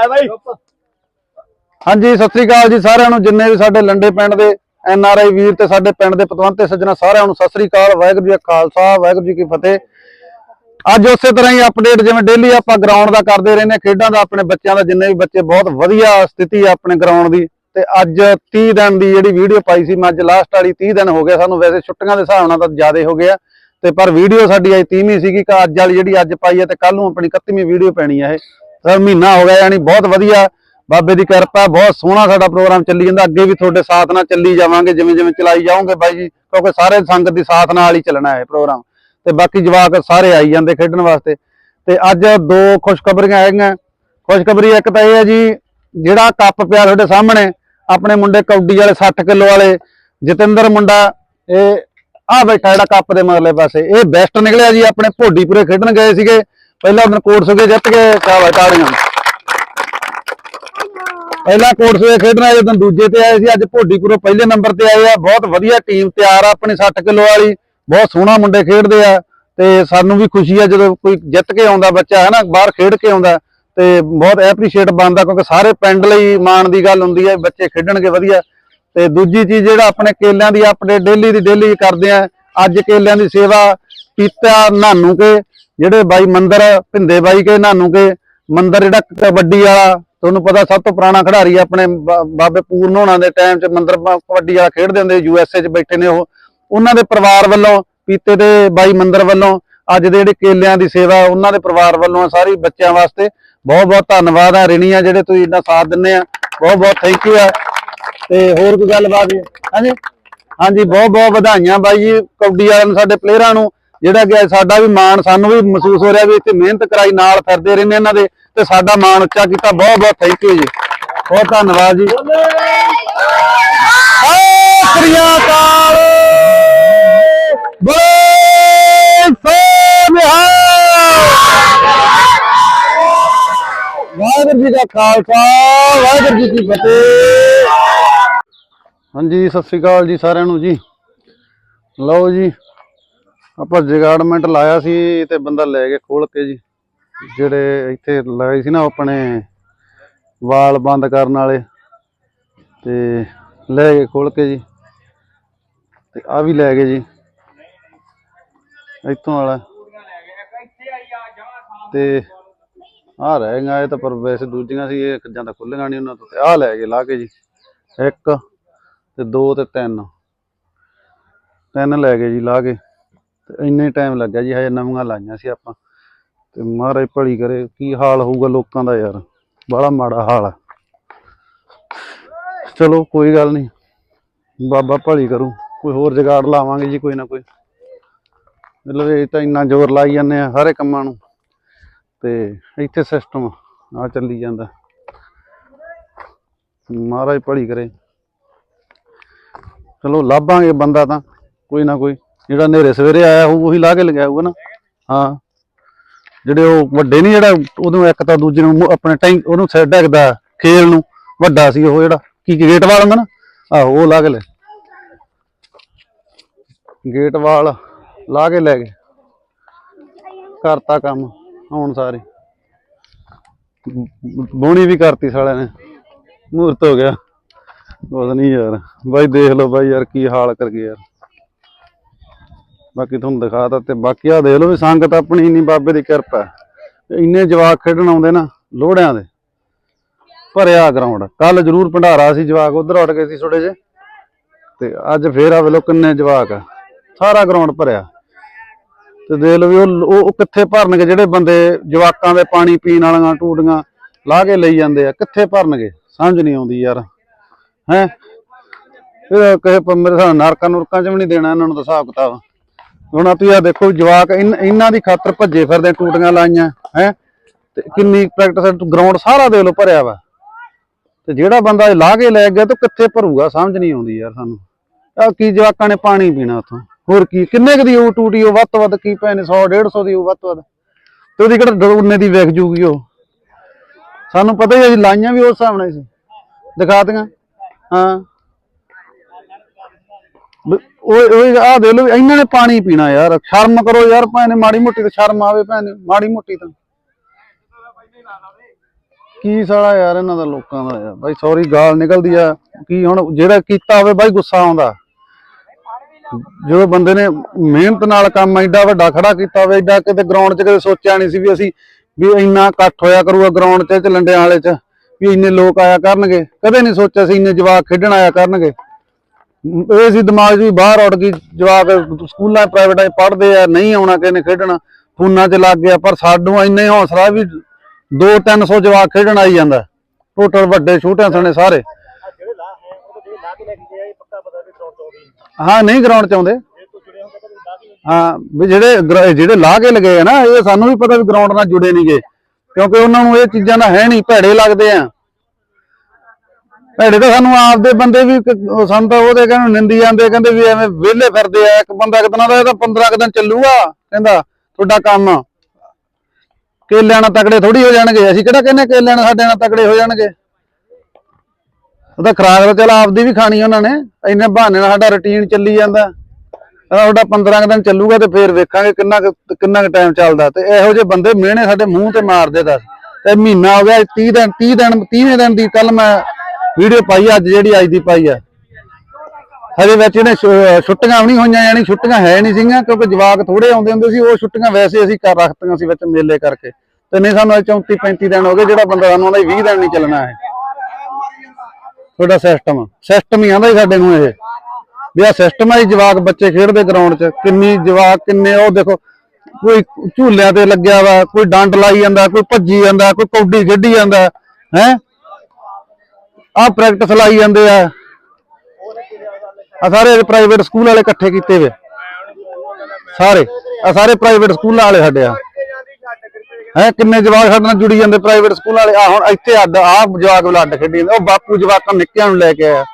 ਆਏ ਬਾਈ। ਹਾਂਜੀ ਸਤਿ ਸ੍ਰੀ ਅਕਾਲ ਜੀ ਸਾਰਿਆਂ ਨੂੰ ਜਿੰਨੇ ਵੀ ਸਾਡੇ ਲੰਡੇ ਪਿੰਡ ਦੇ ਐਨ ਆਰ ਆਈ ਵੀਰ ਤੇ ਸਾਡੇ ਪਿੰਡ ਦੇ ਪਤਵੰਤੇ ਸੱਜਣਾ ਸਾਰਿਆਂ ਨੂੰ ਸਤਿ ਸ੍ਰੀ ਅਕਾਲ ਵਾਹਿਗੁਰੂ ਜੀ ਕਾ ਖਾਲਸਾ ਵਾਹਿਗੁਰੂ ਜੀ ਕੀ ਫਤਿਹ। ਅੱਜ ਉਸੇ ਤਰ੍ਹਾਂ ਹੀ ਅਪਡੇਟ ਜਿਵੇਂ ਡੇਲੀ ਆਪਾਂ ਗਰਾਊਂਡ ਦਾ ਕਰਦੇ ਰਹਿੰਦੇ ਖੇਡਾਂ ਦਾ ਆਪਣੇ ਬੱਚਿਆਂ ਦਾ ਜਿੰਨੇ ਵੀ ਬੱਚੇ ਬਹੁਤ ਵਧੀਆ ਸਥਿਤੀ ਆ ਆਪਣੇ ਗਰਾਊਂਡ ਦੀ। ਤੇ ਅੱਜ 30 ਦਿਨ ਦੀ ਜਿਹੜੀ ਵੀਡੀਓ ਪਾਈ ਸੀ ਮੈਂ ਅੱਜ ਲਾਸਟ ਵਾਲੀ 30 ਦਿਨ ਹੋ ਗਏ ਸਾਨੂੰ ਵੈਸੇ ਛੁੱਟੀਆਂ ਦੇ ਹਿਸਾਬ ਨਾਲ ਤਾਂ ਜ਼ਿਆਦਾ ਹੋ ਗਿਆ ਤੇ ਪਰ ਵੀਡੀਓ ਸਾਡੀ ਅੱਜ 30ਵੀਂ ਸੀਗੀ ਕਿ ਅੱਜ ਵਾਲੀ ਜਿਹੜੀ ਅੱਜ ਪਾਈ ਹੈ ਤੇ ਕੱਲ ਨੂੰ ਆਪਣੀ 31ਵੀਂ ਵੀਡੀਓ ਪੈਣੀ ਹੈ ਇਹ। ਤਾਂ ਮਹੀਨਾ ਹੋ ਗਿਆ ਯਾਨੀ ਬਹੁਤ ਵਧੀਆ। ਬਾਬੇ ਦੀ ਕਿਰਪਾ, ਬਹੁਤ ਸੋਹਣਾ ਸਾਡਾ ਪ੍ਰੋਗਰਾਮ ਚੱਲੀ ਜਾਂਦਾ। ਅੱਗੇ ਵੀ ਤੁਹਾਡੇ ਸਾਥ ਨਾਲ ਚੱਲੀ ਜਾਵਾਂਗੇ, ਜਿਵੇਂ ਜਿਵੇਂ ਚਲਾਈ ਜਾਓਗੇ ਬਾਈ ਜੀ, ਕਿਉਂਕਿ ਸਾਰੇ ਸੰਗਤ ਦੀ ਸਾਥ ਨਾਲ ਹੀ ਚੱਲਣਾ ਹੈ ਪ੍ਰੋਗਰਾਮ। ਤੇ ਬਾਕੀ ਜਵਾਕ ਸਾਰੇ ਆਈ ਜਾਂਦੇ ਖੇਡਣ ਵਾਸਤੇ। ਤੇ ਅੱਜ ਦੋ ਖੁਸ਼ਖਬਰੀਆਂ ਹੈਗੀਆਂ। ਖੁਸ਼ਖਬਰੀ ਇੱਕ ਤਾਂ ਇਹ ਹੈ ਜੀ, ਜਿਹੜਾ ਕੱਪ ਪਿਆ ਤੁਹਾਡੇ ਸਾਹਮਣੇ, ਆਪਣੇ ਮੁੰਡੇ ਕੌਡੀ ਵਾਲੇ 60 ਕਿਲੋ ਵਾਲੇ, ਜਤਿੰਦਰ ਮੁੰਡਾ, ਇਹ ਆ ਬੈਠਾ ਜਿਹੜਾ ਕੱਪ ਦੇ ਮਗਲੇ ਪਾਸੇ। ਇਹ ਬੈਸਟ ਨਿਕਲਿਆ ਜੀ, ਆਪਣੇ ਭੋਡੀਪੁਰੇ ਖੇਡਣ ਗਏ ਸੀਗੇ। ਪਹਿਲਾਂ ਉਹਨਾਂ ਕੋਟ ਸੁਗੇ ਜਿੱਤ ਕੇ ਕਾਵਾ ਤਾੜੀਆਂ ਪਹਿਲਾ ਕੋਰਸ ਵੇ ਖੇਡਣਾ ਜਦੋਂ ਦੂਜੇ ਤੇ ਆਏ ਸੀ, ਅੱਜ ਭੋਡੀਪੁਰੋਂ ਪਹਿਲੇ ਨੰਬਰ ਤੇ ਆਏ ਆ। ਬਹੁਤ ਵਧੀਆ ਟੀਮ, ਤਿਆਰ ਆ, ਆਪਣੀ 60 ਕਿਲੋ ਵਾਲੀ। ਬਹੁਤ ਸੋਹਣਾ ਮੁੰਡੇ ਖੇਡਦੇ ਆ ਤੇ ਸਾਨੂੰ ਵੀ ਖੁਸ਼ੀ ਆ ਜਦੋਂ ਕੋਈ ਜਿੱਤ ਕੇ ਆਉਂਦਾ ਬੱਚਾ ਹੈ ਨਾ ਬਾਹਰ ਖੇਡ ਕੇ ਆਉਂਦਾ। ਤੇ ਬਹੁਤ ਐਪਰੀਸ਼ੀਏਟ ਬਣਦਾ ਕਿਉਂਕਿ ਸਾਰੇ ਪਿੰਡ ਲਈ ਮਾਣ ਦੀ ਗੱਲ ਹੁੰਦੀ ਹੈ ਬੱਚੇ ਖੇਡਣਗੇ ਵਧੀਆ। ਤੇ ਦੂਜੀ ਚੀਜ਼ ਜਿਹੜਾ ਆਪਣੇ ਕੇਲਿਆਂ ਦੀ ਅਪਡੇਟ ਡੇਲੀ ਦੀ ਡੇਲੀ ਕਰਦੇ ਆ, ਅੱਜ ਕੇਲਿਆਂ ਦੀ ਸੇਵਾ ਪੀਤਾ ਨਾਨੂ ਕੇ। ਜਿਹੜੇ ਬਾਈ ਮੰਦਰ ਭਿੰਦੇ ਬਾਈ ਕੇ, ਨਾਨੂ ਕੇ, ਮੰਦਰ ਜਿਹੜਾ ਕਬੱਡੀ ਵਾਲਾ, ਤੁਹਾਨੂੰ ਪਤਾ ਸਭ ਤੋਂ ਪੁਰਾਣਾ ਖਿਡਾਰੀ ਆਪਣੇ ਬਾਬੇ ਪੂਰਨ ਹੋਣਾ ਦੇ ਟਾਈਮ 'ਚ ਮੰਦਰ ਕਬੱਡੀ ਵਾਲਾ ਖੇਡਦੇ ਹੁੰਦੇ ਯੂ ਐਸ ਏ 'ਚ ਬੈਠੇ ਨੇ ਉਹ। ਉਹਨਾਂ ਦੇ ਪਰਿਵਾਰ ਵੱਲੋਂ, ਪੀਤੇ ਦੇ ਬਾਈ ਮੰਦਰ ਵੱਲੋਂ, ਅੱਜ ਦੇ ਜਿਹੜੇ ਕੇਲਿਆਂ ਦੀ ਸੇਵਾ, ਉਹਨਾਂ ਦੇ ਪਰਿਵਾਰ ਵੱਲੋਂ ਆ ਸਾਰੀ ਬੱਚਿਆਂ ਵਾਸਤੇ। ਬਹੁਤ ਬਹੁਤ ਧੰਨਵਾਦ ਆ ਰਿਣੀ ਆ ਜਿਹੜੇ ਤੁਸੀਂ ਇੰਨਾ ਸਾਥ ਦਿੰਦੇ ਆ। ਬਹੁਤ ਬਹੁਤ ਥੈਂਕ ਯੂ ਆ। ਤੇ ਹੋਰ ਕੋਈ ਗੱਲਬਾਤ? ਜੀ ਹਾਂਜੀ? ਹਾਂਜੀ ਬਹੁਤ ਬਹੁਤ ਵਧਾਈਆਂ ਬਾਈ ਜੀ, ਕਬੱਡੀ ਵਾਲਿਆਂ ਨੂੰ, ਸਾਡੇ ਪਲੇਅਰਾਂ ਨੂੰ। ਜਿਹੜਾ ਕਿ ਸਾਡਾ ਵੀ ਮਾਣ ਸਾਨੂੰ ਵੀ ਮਹਿਸੂਸ ਹੋ ਰਿਹਾ ਵੀ ਇੱਥੇ ਮਿਹਨਤ ਕਰਾਈ ਨਾਲ ਫਿਰਦੇ ਰਹਿੰਦੇ ਇਹਨਾਂ ਦੇ ਤੇ ਸਾਡਾ ਮਾਣ ਉੱਚਾ ਕੀਤਾ। ਬਹੁਤ ਬਹੁਤ ਥੈਂਕ ਯੂ ਜੀ। ਬਹੁਤ ਧੰਨਵਾਦ ਜੀ। ਸਤਿ ਸ੍ਰੀ ਅਕਾਲ। ਬੋਲੇ ਸੋ ਵਾਹਿਗੁਰੂ ਜੀ ਦਾ ਖਾਲਸਾ, ਵਾਹਿਗੁਰੂ ਜੀ ਕੀ ਫਤਿਹ। ਹਾਂਜੀ, ਸਤਿ ਸ੍ਰੀ ਅਕਾਲ ਜੀ ਸਾਰਿਆਂ ਨੂੰ ਜੀ। ਲਓ ਜੀ ਆਪਾਂ ਜਗਾੜਮੈਂਟ ਲਾਇਆ ਸੀ ਤੇ ਬੰਦਾ ਲੈ ਕੇ ਖੋਲ ਕੇ ਜੀ। ਜਿਹੜੇ ਇੱਥੇ ਲਾਏ ਸੀ ਨਾ ਆਪਣੇ ਵਾਲ ਬੰਦ ਕਰਨ ਵਾਲੇ ਤੇ ਲੈ ਕੇ ਖੋਲ ਕੇ ਜੀ। ਤੇ ਆ ਵੀ ਲੈ ਗਏ ਜੀ। ਇੱਥੋਂ ਵਾਲਾ। ਤੇ ਆ ਰਹਿ ਗਿਆ ਇਹ ਤਾਂ ਪਰ ਵੈਸੇ ਦੂਜੀਆਂ ਸੀ, ਇਹ ਖੱਜਾਂ ਤਾਂ ਖੁੱਲੀਆਂ ਨਹੀਂ ਉਹਨਾਂ ਤੋਂ। ਤੇ ਆ ਲੈ ਗਏ ਲਾ ਕੇ ਜੀ। ਇੱਕ ਤੇ ਦੋ ਤੇ ਤਿੰਨ। ਤਿੰਨ ਲੈ ਗਏ ਜੀ, ਲਾ ਕੇ। ਤੇ ਇੰਨੇ ਟਾਈਮ ਲੱਗਿਆ ਜੀ, ਹਜੇ ਨਵੀਆਂ ਲਾਈਆਂ ਸੀ ਆਪਾਂ। ਤੇ ਮਹਾਰਾਜ ਭਲੀ ਕਰੇ, ਕੀ ਹਾਲ ਹੋਊਗਾ ਲੋਕਾਂ ਦਾ ਯਾਰ। ਬੜਾ ਮਾੜਾ ਹਾਲ ਆ। ਚਲੋ, ਕੋਈ ਗੱਲ ਨਹੀਂ। ਬਾਬਾ ਭਲੀ ਕਰੂ। ਕੋਈ ਹੋਰ ਜਗਾੜ ਲਾਵਾਂਗੇ ਜੀ, ਕੋਈ ਨਾ ਕੋਈ। ਮਤਲਬ ਇਹ ਤਾਂ ਇੰਨਾ ਜ਼ੋਰ ਲਾਈ ਜਾਂਦੇ ਆ ਸਾਰੇ ਕੰਮਾਂ ਨੂੰ। ਤੇ ਇੱਥੇ ਸਿਸਟਮ ਆ ਚੱਲੀ ਜਾਂਦਾ। ਮਹਾਰਾਜ ਭਲੀ ਕਰੇ। ਚਲੋ, ਲੱਭਾਂਗੇ ਬੰਦਾ ਤਾਂ, ਕੋਈ ਨਾ ਕੋਈ। ਜਿਹੜਾ ਨੇਰੇ ਸਵੇਰੇ ਆਇਆ ਹੋਊ, ਉਹੀ ਲਾ ਕੇ ਲਗਾਇਆ ਹੋਊਗਾ ਨਾ। ਹਾਂ। ਜਿਹੜੇ ਉਹ ਵੱਡੇ ਨਹੀਂ ਜਿਹੜਾ, ਉਹਨੂੰ ਇੱਕ ਤਾਂ ਦੂਜੇ ਨੂੰ ਆਪਣੇ ਟੈਂਕ, ਉਹਨੂੰ ਸਿਰ ਢੱਕਦਾ ਖੇਲ ਨੂੰ ਵੱਡਾ ਸੀ ਉਹ ਜਿਹੜਾ, ਕੀ ਗੇਟ ਵਾਲ ਹੁੰਦਾ ਨਾ, ਆਹੋ, ਉਹ ਲਾ ਕੇ ਲੈ ਗੇਟ ਵਾਲ ਲਾ ਕੇ ਲੈ ਗਏ। ਕਰਤਾ ਕੰਮ, ਹੁਣ ਸਾਰੇ। ਬੋਣੀ ਵੀ ਕਰਤੀ ਸਾਲਿਆਂ ਨੇ। ਮੂਰਤ ਹੋ ਗਿਆ। ਕੁਛ ਨਹੀਂ ਯਾਰ। ਬਾਈ ਦੇਖ ਲਓ ਬਾਈ ਯਾਰ ਕੀ ਹਾਲ ਕਰ ਗਏ ਯਾਰ। ਬਾਕੀ ਤੁਹਾਨੂੰ ਦਿਖਾਤਾ ਤੇ ਬਾਕੀ ਆ ਦੇਖ ਲਓ ਵੀ ਸੰਗਤ ਆਪਣੀ ਇੰਨੀ ਬਾਬੇ ਦੀ ਕਿਰਪਾ ਇੰਨੇ ਜਵਾਕ ਖੇਡਣ ਆਉਂਦੇ ਨਾ ਲੋੜਿਆਂ ਦੇ, ਭਰਿਆ ਗਰਾਊਂਡ ਕੱਲ ਜ਼ਰੂਰ ਭੰਡਾਰਾ ਸੀ ਜਵਾਕ, ਉਧਰ ਉੱਡ ਗਏ ਸੀ ਥੋੜੇ ਜੇ ਤੇ ਅੱਜ ਫੇਰ ਆ ਵੇਲੋ ਕਿੰਨੇ ਜਵਾਕ ਆ। ਸਾਰਾ ਗਰਾਊਂਡ ਭਰਿਆ। ਤੇ ਦੇਖ ਲਓ ਵੀ ਉਹ ਉਹ ਕਿੱਥੇ ਭਰਨਗੇ, ਜਿਹੜੇ ਬੰਦੇ ਜਵਾਕਾਂ ਦੇ ਪਾਣੀ ਪੀਣ ਵਾਲੀਆਂ ਟੂਟੀਆਂ ਲਾ ਕੇ ਲਈ ਜਾਂਦੇ ਆ, ਕਿੱਥੇ ਭਰਨਗੇ? ਸਮਝ ਨਹੀਂ ਆਉਂਦੀ ਯਾਰ। ਹੈ? ਇਹ ਕਹੇ ਮੇਰੇ ਹਿਸਾਬ ਨਰਕਾਂ ਨੁਰਕਾਂ ਚ ਵੀ ਨਹੀਂ ਦੇਣਾ ਇਹਨਾਂ ਨੂੰ ਤਾਂ ਹਿਸਾਬ ਕਿਤਾਬ ਹੁਣ ਤੁਸੀਂ ਆ ਦੇਖੋ ਜਵਾਕ ਇਨ- ਇਹਨਾਂ ਦੀ ਖਾਤਰ ਭੱਜੇ ਫਿਰਦੇ ਟੂਟੀਆਂ ਲਾਈਆਂ, ਹੈ? ਤੇ ਕਿੰਨੀ ਪ੍ਰੈਕਟਿਸ ਗਰਾਊਂਡ ਸਾਰਾ ਦੇਖ ਲਓ ਭਰਿਆ ਵਾ। ਤੇ ਜਿਹੜਾ ਬੰਦਾ ਇਹ ਲਾ ਕੇ ਲੈ ਗਿਆ ਤਾਂ ਕਿੱਥੇ ਭਰੂਗਾ, ਸਮਝ ਨਹੀਂ ਆਉਂਦੀ ਯਾਰ ਸਾਨੂੰ। ਆ ਕੀ ਜਵਾਕਾਂ ਨੇ ਪਾਣੀ ਪੀਣਾ ਉੱਥੋਂ? ਹੋਰ ਕੀ, ਕਿੰਨੇ ਕੁ ਦੀ ਉਹ ਟੂਟੀ, ਉਹ ਵੱਧ ਤੋਂ ਵੱਧ ਕੀ ਪੈਣੇ 100 150 ਦੀ ਉਹ ਵੱਧ ਤੋਂ ਵੱਧ। ਤੇ ਉਹਦੀ ਕਿਹੜਾ ਡਰੋਨੇ ਦੀ ਵਿਕ ਜੂਗੀ ਉਹ। ਸਾਨੂੰ ਪਤਾ ਹੀ ਅਸੀਂ ਲਾਈਆਂ ਵੀ ਉਸ ਹਿਸਾਬ ਨਾਲ ਸੀ। ਦਿਖਾ ਦਿਆਂ ਹਾਂ। ਉਹ ਉਹ ਆ ਦੇ ਲੋ ਇਹਨਾਂ ਨੇ ਪਾਣੀ ਪੀਣਾ ਯਾਰ। ਸ਼ਰਮ ਕਰੋ ਯਾਰ ਭੈਣੇ, ਮਾੜੀ ਮੋਟੀ ਤਾਂ ਸ਼ਰਮ ਆਵੇ ਭੈਣੇ, ਮਾੜੀ ਮੋਟੀ ਤਾਂ। ਕੀ ਸਾਲਾ ਯਾਰ ਇਹਨਾਂ ਦਾ ਲੋਕਾਂ ਦਾ ਯਾਰ। ਬਾਈ ਸੌਰੀ ਗਾਲ ਨਿਕਲਦੀ ਆ। ਕੀ ਹੁਣ ਜਿਹੜਾ ਕੀਤਾ ਹੋਵੇ ਬਾਈ, ਗੁੱਸਾ ਆਉਂਦਾ। ਜਦੋਂ ਬੰਦੇ ਨੇ ਮਿਹਨਤ ਨਾਲ ਕੰਮ ਐਡਾ ਵੱਡਾ ਖੜਾ ਕੀਤਾ ਹੋਵੇ, ਐਡਾ ਕਿਤੇ ਗਰਾਊਂਡ 'ਚ ਕਦੇ ਸੋਚਿਆ ਨਹੀਂ ਸੀ ਵੀ ਅਸੀਂ ਵੀ ਇੰਨਾ ਇਕੱਠ ਹੋਇਆ ਕਰੂਗਾ ਗਰਾਊਂਡ 'ਚ ਲੰਡਿਆਂ ਵਾਲੇ 'ਚ, ਵੀ ਇੰਨੇ ਲੋਕ ਆਇਆ ਕਰਨਗੇ। ਕਦੇ ਨਹੀਂ ਸੋਚਿਆ ਸੀ ਇੰਨੇ ਜਵਾਕ ਖੇਡਣ ਆਇਆ ਕਰਨਗੇ। ਇਹ ਸੀ ਦਿਮਾਗ 'ਚ ਵੀ ਬਾਹਰ ਉੱਡ ਗਈ, ਜਵਾਕ ਸਕੂਲਾਂ ਪ੍ਰਾਈਵੇਟਾਂ 'ਚ ਪੜ੍ਹਦੇ ਆ, ਨਹੀਂ ਆਉਣਾ, ਕਿਸੇ ਖੇਡਣਾ, ਫੋਨਾਂ 'ਚ ਲੱਗ ਗਿਆ, ਪਰ ਸਾਨੂੰ ਇੰਨੇ ਹੌਸਲਾ ਵੀ 2-300 ਜਵਾਕ ਖੇਡਣ ਆਈ ਜਾਂਦਾ। ਟੋਟਲ ਵੱਡੇ ਛੋਟੇ ਸਣੇ ਸਾਰੇ। ਆਉਂਦੇ ਹਾਂ, ਨਹੀਂ ਗਰਾਊਂਡ 'ਚ ਆਉਂਦੇ। ਹਾਂ, ਵੀ ਜਿਹੜੇ ਜਿਹੜੇ ਲਾ ਕੇ ਲਗੇ ਆ ਨਾ, ਇਹ ਸਾਨੂੰ ਵੀ ਪਤਾ ਵੀ ਗਰਾਊਂਡ ਨਾਲ ਜੁੜੇ ਨਹੀਂਗੇ ਕਿਉਂਕਿ ਉਹਨਾਂ ਨੂੰ ਇਹ ਚੀਜ਼ਾਂ ਦਾ ਹੈ ਨਹੀਂ, ਭੈੜੇ ਲੱਗਦੇ ਆ। ਭੈੜੇ ਤਾਂ ਸਾਨੂੰ ਆਪਦੇ ਬੰਦੇ ਵੀ ਸਾਨੂੰ ਤਾਂ ਉਹਦੇ ਕਹਿੰਦੇ ਨਿੰਦੀ ਜਾਂਦੇ, ਕਹਿੰਦੇ ਵੀ ਐਵੇਂ ਵਿਹਲੇ ਫਿਰਦੇ ਆ, ਇੱਕ ਬੰਦਾ ਕਿਤਨਾ ਦਾ ਇਹ ਤਾਂ 15 ਦਿਨ ਚੱਲੂਗਾ, ਕਹਿੰਦਾ ਤੁਹਾਡਾ ਕੰਮ। ਕੇਲਿਆਂ ਨਾਲ ਤਕੜੇ ਥੋੜੀ ਹੋ ਜਾਣਗੇ, ਅਸੀਂ ਕਿਹੜਾ ਕਹਿੰਦੇ ਕੇਲਿਆਂ ਨਾਲ ਸਾਡੇ ਨਾਲ ਤਕੜੇ ਹੋ ਜਾਣਗੇ? ਉਹਦਾ ਖਰਾਕ ਤਾਂ ਚਲ ਆਪਦੀ ਵੀ ਖਾਣੀ ਉਹਨਾਂ ਨੇ, ਇੰਨੇ ਬਹਾਨੇ ਨਾਲ ਸਾਡਾ ਰੁਟੀਨ ਚੱਲੀ ਜਾਂਦਾ। ਤੁਹਾਡਾ 15 ਕੁ ਦਿਨ ਚੱਲੂਗਾ ਤੇ ਫੇਰ ਵੇਖਾਂਗੇ ਕਿੰਨਾ ਕੁ- ਕਿੰਨਾ ਕੁ ਟਾਈਮ ਚੱਲਦਾ। ਤੇ ਇਹੋ ਜਿਹੇ ਬੰਦੇ ਮਿਹਣੇ ਸਾਡੇ ਮੂੰਹ ਤੇ ਮਾਰਦੇ ਦੱਸ। ਤੇ ਮਹੀਨਾ ਹੋ ਗਿਆ 30 ਦਿਨ 30 ਦਿਨ 30ਵੇਂ ਦਿਨ ਦੀ ਕੱਲ ਮੈਂ ਵੀਡੀਓ ਪਾਈ ਅੱਜ ਜਿਹੜੀ ਅੱਜ ਦੀ ਪਾਈ ਆ। ਹਜੇ ਵਿੱਚ ਇਹਨੇ ਛੁੱਟੀਆਂ ਵੀ ਨਹੀਂ ਹੋਈਆਂ, ਯਾਨੀ ਛੁੱਟੀਆਂ ਹੈ ਨਹੀਂ ਸੀਗੀਆਂ, ਕਿਉਂਕਿ ਜਵਾਕ ਥੋੜੇ ਆਉਂਦੇ ਹੁੰਦੇ ਸੀ, ਉਹ ਛੁੱਟੀਆਂ ਵੈਸੇ ਅਸੀਂ ਕਰ ਰੱਖਤੀਆਂ ਸੀ ਵਿੱਚ ਮੇਲੇ ਕਰਕੇ। ਤੇ ਨਹੀਂ ਸਾਨੂੰ ਅੱਜ 34 35 ਦਿਨ ਹੋ ਗਏ, ਜਿਹੜਾ ਬੰਦਾ ਸਾਨੂੰ ਆਂਦਾ 20 ਦਿਨ ਨਹੀਂ ਚੱਲਣਾ ਹੈ। ਤੁਹਾਡਾ ਸਿਸਟਮ ਸਿਸਟਮ ਹੀ ਆਂਦਾ ਹੀ ਸਾਡੇ ਨੂੰ ਇਹ। ਵੀ ਆ ਸਿਸਟਮ ਆ ਜਵਾਕ ਬੱਚੇ ਖੇਡਦੇ ਗਰਾਊਂਡ 'ਚ। ਕਿੰਨੀ ਜਵਾਕ, ਕਿੰਨੇ ਉਹ ਦੇਖੋ, ਕੋਈ ਝੂਲਿਆਂ ਤੇ ਲੱਗਿਆ ਵਾ, ਕੋਈ ਡੰਡ ਲਾਈ ਜਾਂਦਾ, ਕੋਈ ਭੱਜੀ ਜਾਂਦਾ, ਕੋਈ ਕੌਡੀ ਖੇਡੀ ਜਾਂਦਾ, ਹੈ? ਆ ਪ੍ਰੈਕਟਿਸ ਲਾਈ ਜਾਂਦੇ ਆ। ਆ ਸਾਰੇ ਪ੍ਰਾਈਵੇਟ ਸਕੂਲ ਵਾਲੇ ਇਕੱਠੇ ਕੀਤੇ ਵੇ। ਸਾਰੇ ਆ ਸਾਰੇ ਪ੍ਰਾਈਵੇਟ ਸਕੂਲਾਂ ਵਾਲੇ ਸਾਡੇ ਆ। ਹੈ, ਕਿੰਨੇ ਜਵਾਕ ਸਾਡੇ ਨਾਲ ਜੁੜੀ ਜਾਂਦੇ ਪ੍ਰਾਈਵੇਟ ਸਕੂਲ ਵਾਲੇ? ਆ ਹੁਣ ਇੱਥੇ ਅੱਡ ਆ ਜਵਾਕ ਵਾਲਾ ਅੱਡ ਖੇਡੀ ਜਾਂਦੇ। ਉਹ ਬਾਪੂ ਜਵਾਕਾਂ ਨਿੱਕਿਆਂ ਨੂੰ ਲੈ ਕੇ ਆਇਆ।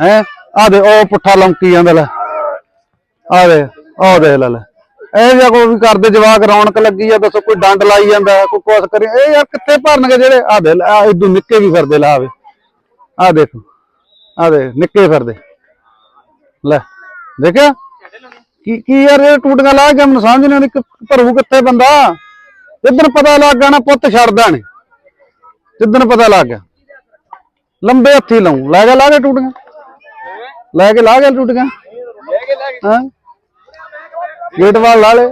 ਹੈ ਆ ਦੇ, ਉਹ ਪੁੱਠਾ ਲੰਕੀ ਜਾਂਦਾ ਲੈ। ਆ ਦੇ ਉਹ ਦੇਖ ਲੈ ਲੈ। ਇਹ ਜਿਹਾ ਕੋਈ ਵੀ ਕਰਦੇ, ਜਵਾਕ ਰੌਣਕ ਲੱਗੀ ਆ, ਦੱਸੋ ਕੋਈ ਡੰਡ ਲਾਈ ਜਾਂਦਾ, ਕੋਈ ਕੁਛ ਕਰੀ ਇਹ ਯਾਰ ਕਿੱਥੇ ਭਰਨਗੇ ਜਿਹੜੇ? ਆ ਦੇ ਆ ਇਦੋਂ ਨਿੱਕੇ ਵੀ ਫਿਰਦੇ, ਲਾ ਆਵੇ। ਆ ਦੇਖੋ ਆ ਦੇ ਨਿੱਕੇ ਫਿਰਦੇ। ਲੈ ਦੇਖਿਆ? ਕੀ ਕੀ ਯਾਰ ਇਹ ਟੂਟੀਆਂ ਲਾ ਕੇ ਮੈਨੂੰ ਸਮਝ ਨਹੀਂ ਆਉਂਦੀ ਭਰੂ ਕਿੱਥੇ ਬੰਦਾ। ਜਿੱਦਣ ਪਤਾ ਲੱਗ ਗਿਆ ਨਾ ਪੁੱਤ ਛੱਡਦਾ ਨਹੀਂ ਜਿੱਦਣ ਪਤਾ ਲੱਗ ਗਿਆ। ਲੰਬੇ ਹੱਥੀ ਲਾਉਂ। ਲੈ ਕੇ ਲਾ ਕੇ ਟੂਟੀਆਂ। ਲੈ ਕੇ ਲਾ ਕੇ ਟੂਟੀਆਂ। ਹਾਂ? ਗੇਟ ਵਾਲ ਲਾ ਲੈ।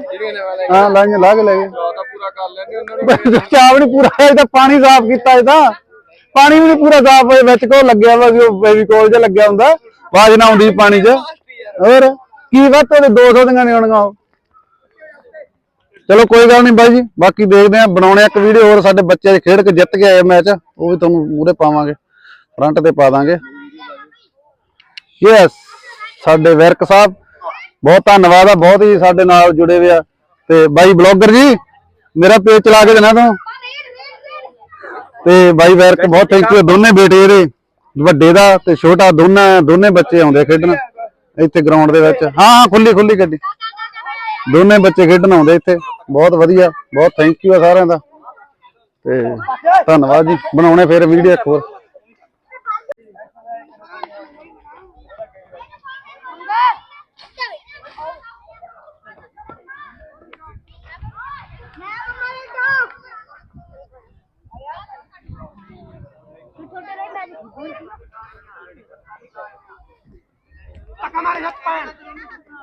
ਹਾਂ ਲਾਈਆਂ ਲਾ ਕੇ ਲੈ ਗਏ। ਪੂਰਾ ਕਰ ਲੈਂਦੇ ਉਹਨਾਂ ਚਾਵ ਨਹੀਂ ਪੂਰਾ ਇਹ ਤਾਂ ਪਾਣੀ ਸਾਫ਼ ਕੀਤਾ ਇਹ ਤਾਂ। ਪਾਣੀ ਵੀ ਨਹੀਂ ਪੂਰਾ ਸਾਫ਼ ਵਿੱਚ ਕੋ ਲੱਗਿਆ ਵਾ ਵੀ ਉਹ ਬੇਬੀ ਕੋਲ ਜਿਹਾ ਲੱਗਿਆ ਹੁੰਦਾ? ਆਵਾਜ਼ ਨਾ ਆਉਂਦੀ ਪਾਣੀ 'ਚ। ਹੋਰ, ਕੀ ਵੱਧ ਉਹਦੇ 200 ਦੀਆਂ ਨਹੀਂ ਆਉਣੀਆਂ ਉਹ ਚਲੋ ਕੋਈ ਗੱਲ ਨਹੀਂ ਬਾਈ ਜੀ, ਬਾਕੀ ਦੇਖਦੇ ਆ ਬਣਾਉਣੇ ਇੱਕ ਵੀਡੀਓ ਹੋਰ ਸਾਡੇ ਬੱਚੇ ਅੱਜ ਖੇਡ ਕੇ ਜਿੱਤ ਕੇ ਆਏ ਮੈਚ, ਉਹ ਵੀ ਤੁਹਾਨੂੰ ਮੂਹਰੇ ਪਾਵਾਂਗੇ ਫਰੰਟ ਤੇ ਪਾ ਦਾਂਗੇ। ਯੈਸ ਸਾਡੇ ਵਿਰਕ ਸਾਹਿਬ, ਬਹੁਤ ਧੰਨਵਾਦ ਆ, ਬਹੁਤ ਹੀ ਸਾਡੇ ਨਾਲ ਜੁੜੇ ਹੋਏ ਆ। ਤੇ ਬਾਈ ਬਲੌਗਰ ਜੀ, ਮੇਰਾ ਪੇਜ ਚਲਾ ਕੇ ਦੇਣਾ ਤੂੰ। ਤੇ ਬਾਈ ਵਿਰਕ ਬਹੁਤ ਥੈਂਕ ਯੂ ਦੋਨੇ ਬੇਟੇ ਇਹਦੇ ਵੱਡੇ ਦਾ ਤੇ ਛੋਟਾ ਦੋਨਾਂ ਦੋਨੇ ਬੱਚੇ ਆਉਂਦੇ ਖੇਡਣ। ਇੱਥੇ ਗਰਾਊਂਡ ਦੇ ਵਿੱਚ। ਹਾਂ ਹਾਂ ਖੁੱਲੀ ਖੁੱਲੀ ਗੱਡੀ। ਦੋਨੇ ਬੱਚੇ ਖੇਡਣ ਆਉਂਦੇ ਇੱਥੇ। ਬਹੁਤ ਵਧੀਆ ਬਹੁਤ ਥੈਂਕ ਯੂ ਆ ਸਾਰਿਆਂ ਦਾ। ਤੇ ਧੰਨਵਾਦ ਜੀ। ਬਣਾਉਣੇ ਫਿਰ ਵੀਡੀਓ ਇੱਕ ਹੋਰ।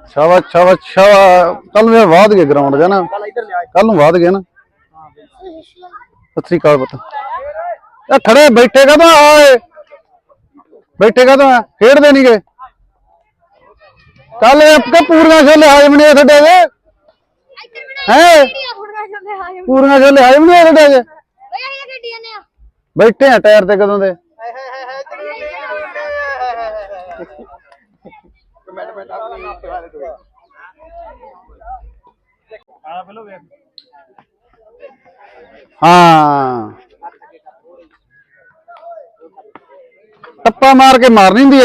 ਸ਼ਾਬਾਸ਼ ਸ਼ਾਬਾਸ਼ ਸ਼ਾਬਾਸ਼ ਕੱਲ ਮੈਂ ਵਾਦ ਗਏ ਗਰਾਊਂਡ ਜਾ ਨਾ। ਇੱਧਰ ਲਿਆ ਕੱਲ ਨੂੰ ਵਾਦ ਗਏ ਨਾ। ਸਤਿ ਸ੍ਰੀ ਅਕਾਲ ਪੁੱਤ। ਇਹ ਖੜੇ ਬੈਠੇ ਕਦੋਂ ਆਏ ਬੈਠੇ ਕਦੋਂ ਆ? ਖੇਡਦੇ ਨਹੀਂ ਗਏ ਕੱਲ ਆਪਕੇ ਪੂਰੀਆਂ ਛੋਲੇ ਹਾਜ਼ਮ ਨਹੀਂ ਤੁਹਾਡੇ ਦੇ ਹੈ? ਪੂਰੀਆਂ ਛੋਲੇ ਹਾਜ਼ਮ ਨਹੀਂ ਤੁਹਾਡੇ ਦੇ ਬੈਠੇ ਆ ਟਾਇਰ ਤੇ ਕਦੋਂ ਦੇ। ਮਿੰਟ ਮਿੰਟ ਆਪਣੀ ਸੇਵਾ ਦੇ ਦੋ ਆ ਪਹਿਲੋ ਵੇਖ ਹਾਂ। ਟੱਪਾ ਮਾਰ ਕੇ ਮਾਰ ਨਹੀਂ ਹੁੰਦੀ